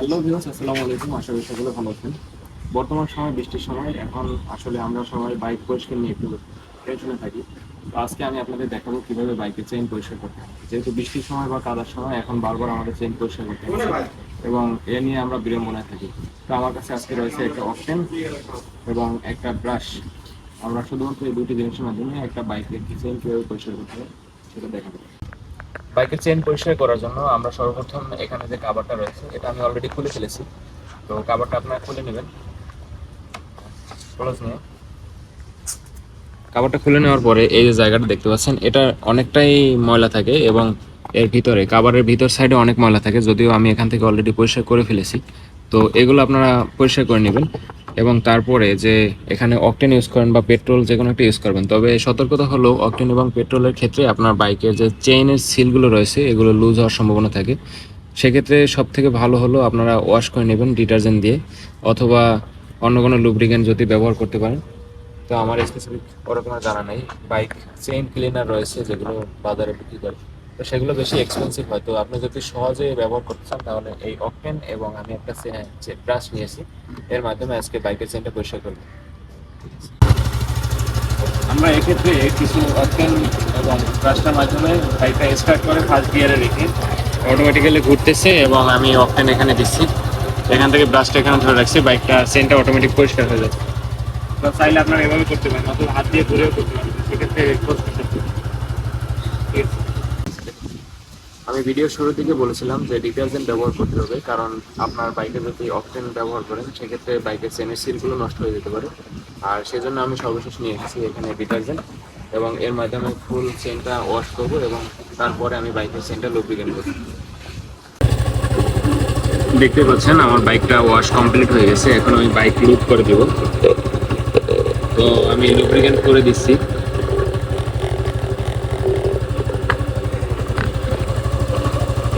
Viewers আসসালামু আলাইকুম। আশা করি সকলে ভালো আছেন। বর্তমান সময় বৃষ্টির সময়। এখন আসলে আমরা সবাই বাইক পরিষ্কার নিয়ে একটু টেনশনে থাকি। তো আজকে আমি আপনাদের দেখাবো কীভাবে বাইকের চেইন পরিষ্কার করতে হয়। যেহেতু বৃষ্টির সময় বা কাদার সময়, এখন বারবার আমাদের চেইন পরিষ্কার করতে হয়। এবং এ নিয়ে আমরা বিড়ম্বনায় থাকি। তো আমার কাছে আজকে রয়েছে একটা অপশন এবং একটা ব্রাশ আমরা শুধুমাত্র এই দুটি জিনিসের মাধ্যমে একটা বাইকের চেইন কীভাবে পরিষ্কার করতে হয়, সেটা দেখাবো। বাইকের চেন পরিষ্কার করার জন্য আমরা সর্বপ্রথম এখানে যে কাভারটা রয়েছে, এটা আমি অলরেডি খুলে ফেলেছি। তো কাভারটা আপনারা খুলে নেবেন। ক্লোজ নিয়ে। খুলে নেওয়ার পরে এই যে জায়গাটা দেখতে পাচ্ছেন, এটা অনেকটাই ময়লা থাকে এবং এর ভিতরে কাভারের ভিতর সাইডে অনেক ময়লা থাকে, যদিও আমি এখান থেকে অলরেডি পরিষ্কার করে ফেলেছি। তো এগুলো আপনারা পরিষ্কার করে নেবেন। এবং তারপরে যে এখানে অকটেন ইউজ করেন বা পেট্রোল যে কোনো একটা ইউজ করবেন। তবে সতর্কতা হলো অকটেন এবং পেট্রোলের ক্ষেত্রে আপনার বাইকের যে চেইনের সিলগুলো রয়েছে, এগুলো লুজ হওয়ার সম্ভাবনা থাকে। সেক্ষেত্রে সব থেকে ভালো হলো আপনারা ওয়াশ করে নেবেন ডিটারজেন্ট দিয়ে অথবা অন্য কোনো লুব্রিকেন্ট যদি ব্যবহার করতে পারেন। তো আমার স্পেসিফিক ওরকম জানা নেই। বাইক চেইন ক্লিনার রয়েছে যেগুলো বাজারে বিক্রি করে। তো সেগুলো বেশি এক্সপেন্সিভ হয়। তো আপনি যদি সহজে ব্যবহার করতে চান, তাহলে এই অকটেন এবং আমি একটা ব্রাশ নিয়েছি এর মাধ্যমে আজকে বাইকের চেনটা পরিষ্কার করব। আমরা এক্ষেত্রে কিছু অকটেন এবং ব্রাশটার মাধ্যমে বাইকটা স্টার্ট করে ফার্স্ট গিয়ারে রেখে অটোমেটিক্যালি ঘুরতেছে এবং আমি অকটেন এখানে দিচ্ছি। এখান থেকে ব্রাশটা এখানে ধরে রাখছি, বাইকটা চেনটা অটোমেটিক পরিষ্কার হয়ে যাচ্ছে। চাইলে আপনারা এভাবে করতে পারেন অথবা হাত দিয়ে ঘুরেও করতে পারেন। সেক্ষেত্রে। আমি ভিডিও শুরু থেকে বলেছিলাম যে ডিটারজেন্ট ব্যবহার করতে হবে, কারণ আপনার বাইকে যদি অকটেন ব্যবহার করেন, সেক্ষেত্রে বাইকের চেনের সিলগুলো নষ্ট হয়ে যেতে পারে। আর সেজন্য আমি সর্বশেষ নিয়ে এসেছি এখানে ডিটারজেন্ট এবং এর মাধ্যমে ফুল চেনটা ওয়াশ করব এবং তারপরে আমি বাইকের চেনটা লুব্রিকেন্ট করব। দেখতে পাচ্ছেন, আমার বাইকটা ওয়াশ কমপ্লিট হয়ে গেছে। এখন আমি বাইক লুপ করে দেব। তো আমি লুব্রিকেন্ট করে দিচ্ছি।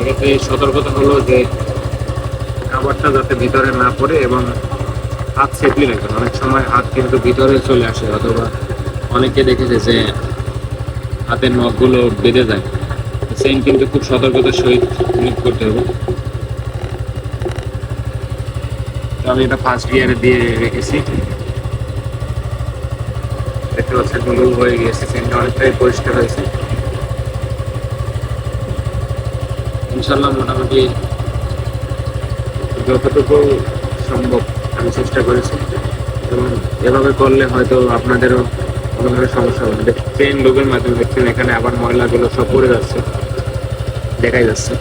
এক্ষেত্রে সতর্কতা হলো যে খাবারটা যাতে ভিতরে না পড়ে এবং হাত সেফলি রাখবেন অনেক সময় হাত কিন্তু ভিতরে চলে আসে, অথবা অনেকে দেখেছে যে হাতের নখগুলো বেঁধে যায়। সেম কিন্তু খুব সতর্কতার সহিত ক্লিক করতে হবে। আমি এটা ফার্স্ট গিয়ারে দিয়ে রেখেছি। দেখতে পাচ্ছেন হয়ে গিয়েছে সেন্টটা অনেকটাই পরিষ্কার হয়েছে। ইনশাল্লাহ মোটামুটি যতটুকু সম্ভব আমি চেষ্টা করেছি। এবং এভাবে করলে হয়তো আপনাদেরও কোনো ধরনের সমস্যা হবে। দেখছেন লোকের মাধ্যমে দেখছেন এখানে আবার ময়লাগুলো সব পড়ে যাচ্ছে, দেখাই যাচ্ছে।